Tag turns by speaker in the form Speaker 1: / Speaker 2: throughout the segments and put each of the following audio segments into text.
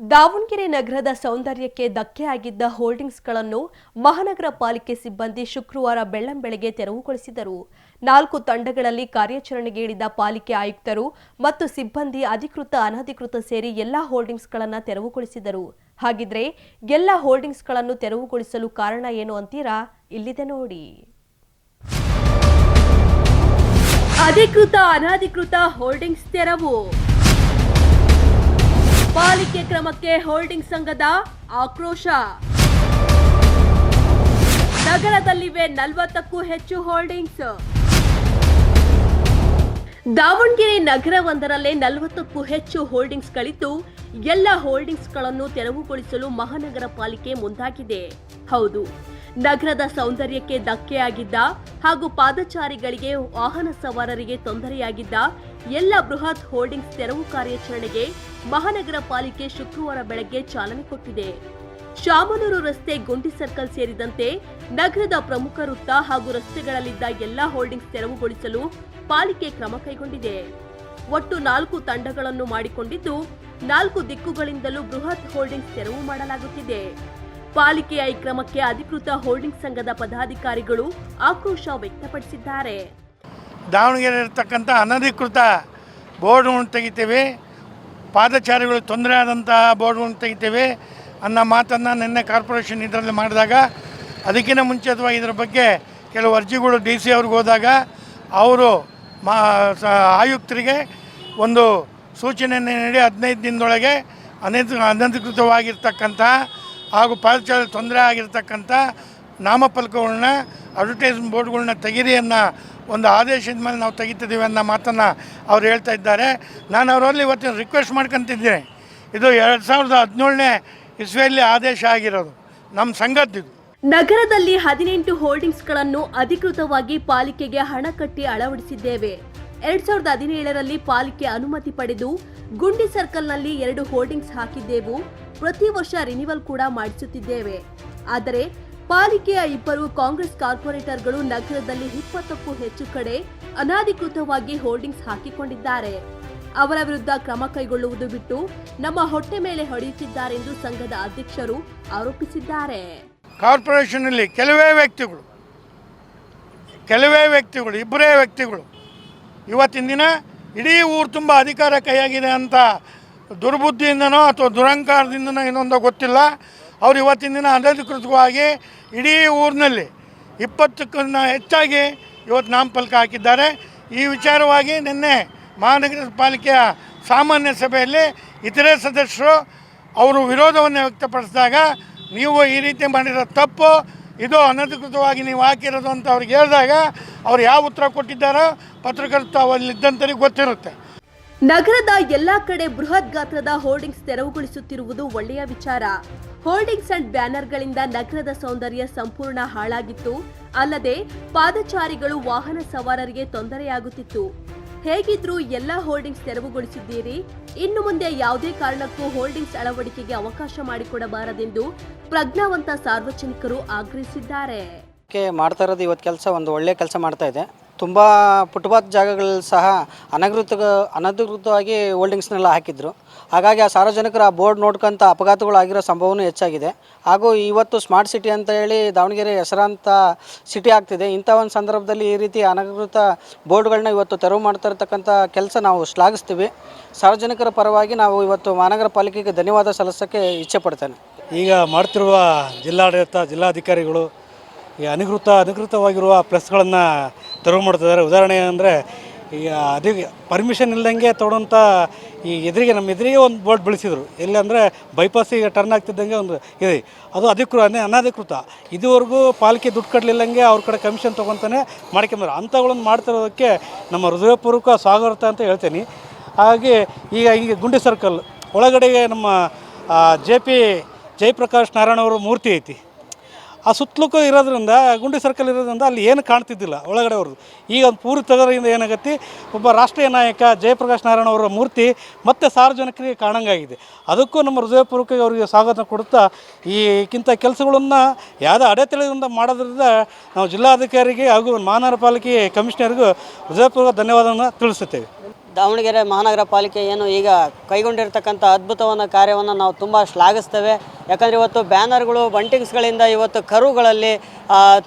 Speaker 1: ದಾವಣಗೆರೆ ನಗರದ ಸೌಂದರ್ಯಕ್ಕೆ ಧಕ್ಕೆಯಾಗಿದ್ದ ಹೋರ್ಡಿಂಗ್ಸ್ಗಳನ್ನು ಮಹಾನಗರ ಪಾಲಿಕೆ ಸಿಬ್ಬಂದಿ ಶುಕ್ರವಾರ ಬೆಳ್ಳಂಬೆಳಗ್ಗೆ ತೆರವುಗೊಳಿಸಿದರು. ನಾಲ್ಕು ತಂಡಗಳಲ್ಲಿ ಕಾರ್ಯಾಚರಣೆಗೆ ಇಳಿದ ಪಾಲಿಕೆ ಆಯುಕ್ತರು ಮತ್ತು ಸಿಬ್ಬಂದಿ ಅಧಿಕೃತ ಅನಧಿಕೃತ ಸೇರಿ ಎಲ್ಲಾ ಹೋರ್ಡಿಂಗ್ಸ್ಗಳನ್ನು ತೆರವುಗೊಳಿಸಿದರು. ಹಾಗಿದ್ರೆ ಎಲ್ಲ ಹೋರ್ಡಿಂಗ್ಸ್ಗಳನ್ನು ತೆರವುಗೊಳಿಸಲು ಕಾರಣ ಏನು ಅಂತೀರಾ? ಇಲ್ಲಿದೆ ನೋಡಿ. ಅಧಿಕೃತ ಅನಧಿಕೃತ ಹೋರ್ಡಿಂಗ್ಸ್ ತೆರವು. ಪಾಲಿಕೆ ಕ್ರಮಕ್ಕೆ ಹೋಲ್ಡಿಂಗ್ ಸಂಘದ ಆಕ್ರೋಶ. ನಗರದಲ್ಲಿವೆ ನಲವತ್ತಕ್ಕೂ ಹೆಚ್ಚು ಹೋಲ್ಡಿಂಗ್ಸ್. ದಾವಣಗೆರೆ ನಗರವೊಂದರಲ್ಲೇ ನಲವತ್ತಕ್ಕೂ ಹೆಚ್ಚು ಹೋರ್ಡಿಂಗ್ಸ್ಗಳಿದ್ದು ಎಲ್ಲ ಹೋಲ್ಡಿಂಗ್ಸ್ಗಳನ್ನು ತೆರವುಗೊಳಿಸಲು ಮಹಾನಗರ ಪಾಲಿಕೆ ಮುಂದಾಗಿದೆ. ಹೌದು. ನಗರದ ಸೌಂದರ್ಯಕ್ಕೆ ಧಕ್ಕೆಯಾಗಿದ್ದ ಹಾಗೂ ಪಾದಚಾರಿಗಳಿಗೆ ವಾಹನ ಸವಾರರಿಗೆ ತೊಂದರೆಯಾಗಿದ್ದ ಎಲ್ಲ ಬೃಹತ್ ಹೋರ್ಡಿಂಗ್ಸ್ ತೆರವು ಕಾರ್ಯಾಚರಣೆಗೆ ಮಹಾನಗರ ಪಾಲಿಕೆ ಶುಕ್ರವಾರ ಬೆಳಗ್ಗೆ ಚಾಲನೆ ಕೊಟ್ಟಿದೆ. ಶಾಮನೂರು ರಸ್ತೆ ಗುಂಡಿ ಸರ್ಕಲ್ ಸೇರಿದಂತೆ ನಗರದ ಪ್ರಮುಖ ವೃತ್ತ ಹಾಗೂ ರಸ್ತೆಗಳಲ್ಲಿದ್ದ ಎಲ್ಲಾ ಹೋರ್ಡಿಂಗ್ಸ್ ತೆರವುಗೊಳಿಸಲು ಪಾಲಿಕೆ ಕ್ರಮ ಕೈಗೊಂಡಿದೆ. ಒಟ್ಟು ನಾಲ್ಕು ತಂಡಗಳನ್ನು ಮಾಡಿಕೊಂಡಿದ್ದು ನಾಲ್ಕು ದಿಕ್ಕುಗಳಿಂದಲೂ ಬೃಹತ್ ಹೋರ್ಡಿಂಗ್ಸ್ ತೆರವು ಮಾಡಲಾಗುತ್ತಿದೆ. ಪಾಲಿಕೆಯ ಈ ಕ್ರಮಕ್ಕೆ ಅಧಿಕೃತ ಹೋಲ್ಡಿಂಗ್ ಸಂಘದ ಪದಾಧಿಕಾರಿಗಳು ಆಕ್ರೋಶ ವ್ಯಕ್ತಪಡಿಸಿದ್ದಾರೆ.
Speaker 2: ದಾವಣಗೆರೆ ಇರತಕ್ಕಂಥ ಅನಧಿಕೃತ ಬೋರ್ಡ್ಗಳನ್ನು ತೆಗಿತೇವೆ. ಪಾದಚಾರಿಗಳು ತೊಂದರೆ ಆದಂತಹ ಬೋರ್ಡ್ಗಳನ್ನು ತೆಗಿತೇವೆ. ಅನ್ನೋ ಮಾತನ್ನು ನಿನ್ನೆ ಕಾರ್ಪೊರೇಷನ್ ಇದರಲ್ಲಿ ಮಾಡಿದಾಗ, ಅದಕ್ಕಿಂತ ಮುಂಚಿತವಾಗಿ ಇದರ ಬಗ್ಗೆ ಕೆಲವು ಅರ್ಜಿಗಳು ಡಿ ಸಿ ಅವ್ರಿಗೆ ಹೋದಾಗ, ಅವರು ಮಾ ಆಯುಕ್ತರಿಗೆ ಒಂದು ಸೂಚನೆಯನ್ನು ನೀಡಿ ಹದಿನೈದು ದಿನದೊಳಗೆ ಅನಧಿ ಅನಧಿಕೃತವಾಗಿರ್ತಕ್ಕಂಥ ಹಾಗೂ ಪಾದಚಾರಿ ತೊಂದರೆ ಆಗಿರತಕ್ಕಂಥ ನಾಮಫಲಕಗಳನ್ನ ಅಡ್ವರ್ಟೈಸ್ ಬೋರ್ಡ್ಗಳನ್ನ ತೆಗೀರಿ ಅನ್ನೋ ಒಂದು ಆದೇಶದ ಮೇಲೆ ನಾವು ತೆಗಿತಿದ್ದೀವಿ ಅನ್ನೋ ಮಾತನ್ನು ಅವ್ರು ಹೇಳ್ತಾ ಇದ್ದಾರೆ. ನಾನು ಅವರಲ್ಲಿ ಇವತ್ತಿನ ರಿಕ್ವೆಸ್ಟ್ ಮಾಡ್ಕೊತಿದ್ದೀನಿ. ಇದು ಎರಡು ಸಾವಿರದ ಹದಿನೇಳನೇ ಇಸ್ವಿಯಲ್ಲಿ ಆದೇಶ ಆಗಿರೋದು. ನಮ್ಮ ಸಂಘದ್ದಿದು
Speaker 1: ನಗರದಲ್ಲಿ ಹದಿನೆಂಟು ಹೋರ್ಡಿಂಗ್ಸ್ಗಳನ್ನು ಅಧಿಕೃತವಾಗಿ ಪಾಲಿಕೆಗೆ ಹಣ ಕಟ್ಟಿ ಅಳವಡಿಸಿದ್ದೇವೆ. ಎರಡ್ ಸಾವಿರದ ಹದಿನೇಳರಲ್ಲಿ ಪಾಲಿಕೆ ಅನುಮತಿ ಪಡೆದು ಗುಂಡಿ ಸರ್ಕಲ್ನಲ್ಲಿ ಎರಡು ಹೋರ್ಡಿಂಗ್ಸ್ ಹಾಕಿದ್ದೆವು. ಪ್ರತಿ ವರ್ಷ ರಿನಿವಲ್ ಕೂಡ ಮಾಡಿಸುತ್ತಿದ್ದೇವೆ. ಆದರೆ ಪಾಲಿಕೆಯ ಇಬ್ಬರು ಕಾಂಗ್ರೆಸ್ ಕಾರ್ಪೊರೇಟರ್ಗಳು ನಗರದಲ್ಲಿ ಇಪ್ಪತ್ತಕ್ಕೂ ಹೆಚ್ಚು ಕಡೆ ಅನಧಿಕೃತವಾಗಿ ಹೋರ್ಡಿಂಗ್ಸ್ ಹಾಕಿಕೊಂಡಿದ್ದಾರೆ. ಅವರ ವಿರುದ್ಧ ಕ್ರಮ ಕೈಗೊಳ್ಳುವುದು ಬಿಟ್ಟು ನಮ್ಮ ಹೊಟ್ಟೆ ಮೇಲೆ ಹೊಡೆಯುತ್ತಿದ್ದಾರೆಂದು ಸಂಘದ ಅಧ್ಯಕ್ಷರು ಆರೋಪಿಸಿದ್ದಾರೆ.
Speaker 2: ಕಾರ್ಪೊರೇಷನ್ನಲ್ಲಿ ಕೆಲವೇ ವ್ಯಕ್ತಿಗಳು ಕೆಲವೇ ವ್ಯಕ್ತಿಗಳು, ಇಬ್ಬರೇ ವ್ಯಕ್ತಿಗಳು ಇವತ್ತಿನ ದಿನ ಇಡೀ ಊರು ತುಂಬ ಅಧಿಕಾರ ಕೈಯಾಗಿದೆ ಅಂತ ದುರ್ಬುದ್ಧಿಯಿಂದನೋ ಅಥವಾ ದುರಂಕಾರದಿಂದನೋ ಇನ್ನೊಂದೋ ಗೊತ್ತಿಲ್ಲ. ಅವ್ರು ಇವತ್ತಿನ ದಿನ ಅನಧಿಕೃತವಾಗಿ ಇಡೀ ಊರಿನಲ್ಲಿ ಇಪ್ಪತ್ತಕ್ಕನ್ನ ಹೆಚ್ಚಾಗಿ ಇವತ್ತು ನಾಮಫಲಕ ಹಾಕಿದ್ದಾರೆ. ಈ ವಿಚಾರವಾಗಿ ನಿನ್ನೆ ಮಹಾನಗರ ಪಾಲಿಕೆಯ ಸಾಮಾನ್ಯ ಸಭೆಯಲ್ಲಿ ಇತರೆ ಸದಸ್ಯರು ಅವರು ವಿರೋಧವನ್ನು ವ್ಯಕ್ತಪಡಿಸಿದಾಗ, ನೀವು ಈ ರೀತಿ ಮಾಡಿರೋ ತಪ್ಪು ಇದು ಅನಧಿಕೃತವಾಗಿ ನೀವು ಹಾಕಿರೋದು ಅಂತ ಅವ್ರಿಗೆ ಹೇಳಿದಾಗ ಅವ್ರು ಯಾವ ಉತ್ತರ ಕೊಟ್ಟಿದ್ದಾರೋ ಪತ್ರಕರ್ತ ಅಲ್ಲಿದ್ದಂಥವ್ರಿಗೆ ಗೊತ್ತಿರುತ್ತೆ.
Speaker 1: ನಗರದ ಎಲ್ಲಾ ಕಡೆ ಬೃಹತ್ ಗಾತ್ರದ ಹೋರ್ಡಿಂಗ್ಸ್ ತೆರವುಗೊಳಿಸುತ್ತಿರುವುದು ಒಳ್ಳೆಯ ವಿಚಾರ. ಹೋರ್ಡಿಂಗ್ಸ್ ಅಂಡ್ ಬ್ಯಾನರ್ಗಳಿಂದ ನಗರದ ಸೌಂದರ್ಯ ಸಂಪೂರ್ಣ ಹಾಳಾಗಿತ್ತು. ಅಲ್ಲದೆ ಪಾದಚಾರಿಗಳು ವಾಹನ ಸವಾರರಿಗೆ ತೊಂದರೆಯಾಗುತ್ತಿತ್ತು. ಹೇಗಿದ್ರೂ ಎಲ್ಲ ಹೋರ್ಡಿಂಗ್ಸ್ ತೆರವುಗೊಳಿಸಿದ್ದೀರಿ. ಇನ್ನು ಮುಂದೆ ಯಾವುದೇ ಕಾರಣಕ್ಕೂ ಹೋರ್ಡಿಂಗ್ಸ್ ಅಳವಡಿಕೆಗೆ ಅವಕಾಶ ಮಾಡಿಕೊಡಬಾರದೆಂದು ಪ್ರಜ್ಞಾವಂತ ಸಾರ್ವಜನಿಕರು ಆಗ್ರಹಿಸಿದ್ದಾರೆ.
Speaker 3: ಮಾಡ್ತಾ ಇರೋದು ಇವತ್ತು ಕೆಲಸ, ಒಂದು ಒಳ್ಳೆ ಕೆಲಸ ಮಾಡ್ತಾ ಇದೆ. ತುಂಬ ಫುಟ್ಪಾತ್ ಜಾಗಗಳಲ್ಲಿ ಸಹ ಅನಧಿಕೃತ ಅನಧಿಕೃತವಾಗಿ ಹೋಲ್ಡಿಂಗ್ಸ್ನೆಲ್ಲ ಹಾಕಿದ್ರು. ಹಾಗಾಗಿ ಆ ಸಾರ್ವಜನಿಕರು ಆ ಬೋರ್ಡ್ ನೋಡ್ಕೊಂತ ಅಪಘಾತಗಳು ಆಗಿರೋ ಸಂಭವನೂ ಹೆಚ್ಚಾಗಿದೆ. ಹಾಗೂ ಇವತ್ತು ಸ್ಮಾರ್ಟ್ ಸಿಟಿ ಅಂತ ಹೇಳಿ ದಾವಣಗೆರೆ ಹೆಸರಾಂತ ಸಿಟಿ ಆಗ್ತಿದೆ. ಇಂಥ ಒಂದು ಸಂದರ್ಭದಲ್ಲಿ ಈ ರೀತಿ ಅನಧಿಕೃತ ಬೋರ್ಡ್ಗಳನ್ನ ಇವತ್ತು ತೆರವು ಮಾಡ್ತಾ ಇರ್ತಕ್ಕಂಥ ಕೆಲಸ ನಾವು ಶ್ಲಾಘಿಸ್ತೀವಿ. ಸಾರ್ವಜನಿಕರ ಪರವಾಗಿ ನಾವು ಇವತ್ತು ಮಹಾನಗರ ಪಾಲಿಕೆಗೆ ಧನ್ಯವಾದ ಸಲ್ಲಿಸೋಕ್ಕೆ ಇಚ್ಛೆ ಪಡ್ತೇನೆ.
Speaker 4: ಈಗ ಮಾಡ್ತಿರುವ ಜಿಲ್ಲಾಡಳಿತ, ಜಿಲ್ಲಾಧಿಕಾರಿಗಳು ಈ ಅನಿಕೃತ ಅಧಿಕೃತವಾಗಿರುವ ಪ್ಲಸ್ಗಳನ್ನು ತೆರವು ಮಾಡ್ತಿದ್ದಾರೆ ಉದಾಹರಣೆ ಅಂದರೆ ಈಗ ಅದು ಪರ್ಮಿಷನ್ ಇಲ್ದಂಗೆ ತೊಡೋಂಥ ಈ ಎದುರಿಗೆ, ನಮ್ಮ ಎದುರಿಗೆ ಒಂದು ಬೋರ್ಡ್ ಬೆಳೆಸಿದ್ರು. ಇಲ್ಲಾಂದರೆ ಬೈಪಾಸಿಗೆ ಟರ್ನ್ ಆಗ್ತಿದ್ದಂಗೆ ಒಂದು ಇದೆ. ಅದು ಅಧಿಕೃತ ಅನೇ ಅನಧಿಕೃತ. ಇದುವರೆಗೂ ಪಾಲಿಕೆ ದುಡ್ಡು ಕಟ್ಟಲಿಲ್ಲಂಗೆ ಅವ್ರ ಕಡೆ ಕಮಿಷನ್ ತೊಗೊತಾನೆ ಮಾಡ್ಕೊಂಬಾರ ಅಂಥಗಳನ್ನು ಮಾಡ್ತಿರೋದಕ್ಕೆ ನಮ್ಮ ಹೃದಯಪೂರ್ವಕ ಸ್ವಾಗತ ಅಂತ ಹೇಳ್ತೀನಿ. ಹಾಗೆ ಈಗ ಈಗ ಗುಂಡಿ ಸರ್ಕಲ್ ಒಳಗಡೆಗೆ ನಮ್ಮ ಜೆ ಪಿ ಜಯಪ್ರಕಾಶ್ ನಾರಾಯಣ ಅವರ ಮೂರ್ತಿ ಐತಿ. ಆ ಸುತ್ತಲಕ್ಕೂ ಇರೋದ್ರಿಂದ, ಗುಂಡಿ ಸರ್ಕಲ್ ಇರೋದ್ರಿಂದ ಅಲ್ಲಿ ಏನು ಕಾಣ್ತಿದ್ದಿಲ್ಲ ಒಳಗಡೆ ಅವ್ರದ್ದು. ಈಗ ಒಂದು ಪೂರ್ತಿ ತೆಗೋದ್ರಿಂದ ಏನಾಗತ್ತೆ, ಒಬ್ಬ ರಾಷ್ಟ್ರೀಯ ನಾಯಕ ಜಯಪ್ರಕಾಶ್ ನಾರಾಯಣ ಅವರ ಮೂರ್ತಿ ಮತ್ತೆ ಸಾರ್ವಜನಿಕರಿಗೆ ಕಾಣಂಗಾಗಿದೆ. ಅದಕ್ಕೂ ನಮ್ಮ ಹೃದಯಪೂರ್ವಕ ಅವರಿಗೆ ಸ್ವಾಗತ ಕೊಡುತ್ತಾ ಈಗಿಂತ ಕೆಲಸಗಳನ್ನು ಯಾವುದೇ ಅಡೆತಡೆಯಿಂದ ಮಾಡೋದ್ರಿಂದ ನಾವು ಜಿಲ್ಲಾಧಿಕಾರಿಗೆ ಹಾಗೂ ಮಹಾನಗರ ಪಾಲಿಕೆ ಕಮಿಷನರ್ಗೂ ಹೃದಯಪೂರ್ವಕ ಧನ್ಯವಾದವನ್ನು ತಿಳಿಸುತ್ತೇವೆ.
Speaker 5: ದಾವಣಗೆರೆ ಮಹಾನಗರ ಪಾಲಿಕೆ ಏನು ಈಗ ಕೈಗೊಂಡಿರ್ತಕ್ಕಂಥ ಅದ್ಭುತವನ್ನು ಕಾರ್ಯವನ್ನು ನಾವು ತುಂಬ ಶ್ಲಾಘಿಸ್ತೇವೆ. ಯಾಕಂದರೆ ಇವತ್ತು ಬ್ಯಾನರ್ಗಳು, ಬಂಟಿಂಗ್ಸ್ಗಳಿಂದ ಇವತ್ತು ಕರುಗಳಲ್ಲಿ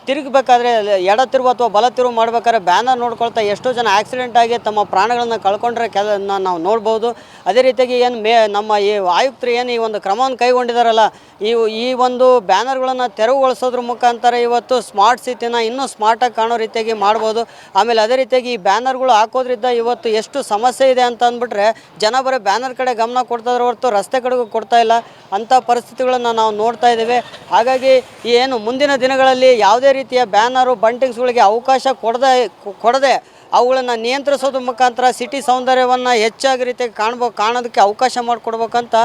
Speaker 5: ತಿರುಗಬೇಕಾದ್ರೆ ಎಡ ತಿರುವು ಅಥವಾ ಬಲ ತಿರುವು ಮಾಡ್ಬೇಕಾದ್ರೆ ಬ್ಯಾನರ್ ನೋಡ್ಕೊಳ್ತಾ ಎಷ್ಟೋ ಜನ ಆಕ್ಸಿಡೆಂಟ್ ಆಗಿ ತಮ್ಮ ಪ್ರಾಣಗಳನ್ನು ಕಳ್ಕೊಂಡ್ರೆ ಕೆಲ ನಾವು ನೋಡ್ಬೋದು. ಅದೇ ರೀತಿಯಾಗಿ ಏನು ಮೇ, ನಮ್ಮ ಈ ಆಯುಕ್ತರು ಏನು ಈ ಒಂದು ಕ್ರಮವನ್ನು ಕೈಗೊಂಡಿದ್ದಾರಲ್ಲ ಈ ಈ ಒಂದು ಬ್ಯಾನರ್ಗಳನ್ನು ತೆರವುಗೊಳಿಸೋದ್ರ ಮುಖಾಂತರ ಇವತ್ತು ಸ್ಮಾರ್ಟ್ ಸಿಟಿನ ಇನ್ನೂ ಸ್ಮಾರ್ಟಾಗಿ ಕಾಣೋ ರೀತಿಯಾಗಿ ಮಾಡ್ಬೋದು. ಆಮೇಲೆ ಅದೇ ರೀತಿಯಾಗಿ ಈ ಬ್ಯಾನರ್ಗಳು ಹಾಕೋದ್ರಿಂದ ಇವತ್ತು ಎಷ್ಟು ಸಮಸ್ಯೆ ಇದೆ ಅಂತ ಅಂದ್ಬಿಟ್ರೆ, ಜನ ಬರೀ ಬ್ಯಾನರ್ ಕಡೆ ಗಮನ ಕೊಡ್ತಾ ಇದ್ರೆ ಹೊರತು ರಸ್ತೆ ಕಡೆಗೂ ಕೊಡ್ತಾ ಇಲ್ಲ. ಅಂಥ ಪರಿಸ್ಥಿತಿಗಳನ್ನು ನಾವು ನೋಡ್ತಾ ಇದ್ದೇವೆ. ಹಾಗಾಗಿ ಏನು ಮುಂದಿನ ದಿನಗಳಲ್ಲಿ ಯಾವುದೇ ರೀತಿಯ ಬ್ಯಾನರು, ಬಂಟಿಂಗ್ಸ್ಗಳಿಗೆ ಅವಕಾಶ ಕೊಡದೆ ಕೊಡದೆ ಅವುಗಳನ್ನು ನಿಯಂತ್ರಿಸೋದ್ರ ಮುಖಾಂತರ ಸಿಟಿ ಸೌಂದರ್ಯವನ್ನು ಹೆಚ್ಚಾಗಿ ರೀತಿಯಾಗಿ ಕಾಣ್ಬೋ, ಕಾಣೋದಕ್ಕೆ ಅವಕಾಶ ಮಾಡಿಕೊಡ್ಬೇಕಂತ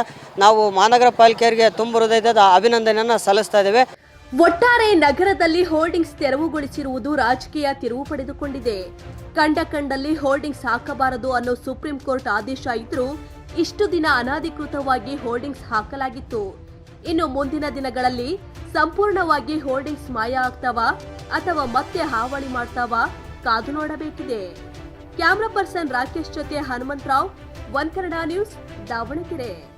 Speaker 5: ನಾವು ಮಹಾನಗರ ಪಾಲಿಕೆಯವರಿಗೆ ತುಂಬ ಹೃದಯದ ಅಭಿನಂದನೆಯನ್ನು ಸಲ್ಲಿಸ್ತಾ ಇದ್ದೇವೆ.
Speaker 1: ಒಟ್ಟಾರೆ ನಗರದಲ್ಲಿ ಹೋರ್ಡಿಂಗ್ಸ್ ತೆರವುಗೊಳಿಸಿರುವುದು ರಾಜಕೀಯ ತಿರುವು ಪಡೆದುಕೊಂಡಿದೆ. ಕಂಡ ಕಂಡಲ್ಲಿ ಹೋರ್ಡಿಂಗ್ಸ್ ಹಾಕಬಾರದು ಅನ್ನೋ ಸುಪ್ರೀಂ ಕೋರ್ಟ್ ಆದೇಶ ಇದ್ರೂ ಇಷ್ಟು ದಿನ ಅನಧಿಕೃತವಾಗಿ ಹೋರ್ಡಿಂಗ್ಸ್ ಹಾಕಲಾಗಿತ್ತು. ಇನ್ನು ಮುಂದಿನ ದಿನಗಳಲ್ಲಿ ಸಂಪೂರ್ಣವಾಗಿ ಹೋರ್ಡಿಂಗ್ಸ್ ಮಾಯ ಆಗ್ತಾವ ಅಥವಾ ಮತ್ತೆ ಹಾವಳಿ ಮಾಡ್ತಾವ ಕಾದು ನೋಡಬೇಕಿದೆ. ಕ್ಯಾಮ್ರಾ ಪರ್ಸನ್ ರಾಕೇಶ್ ಜೊತೆ ಹನುಮಂತರಾವ್ ಒನ್ ಕನ್ನಡ ನ್ಯೂಸ್, ದಾವಣಗೆರೆ.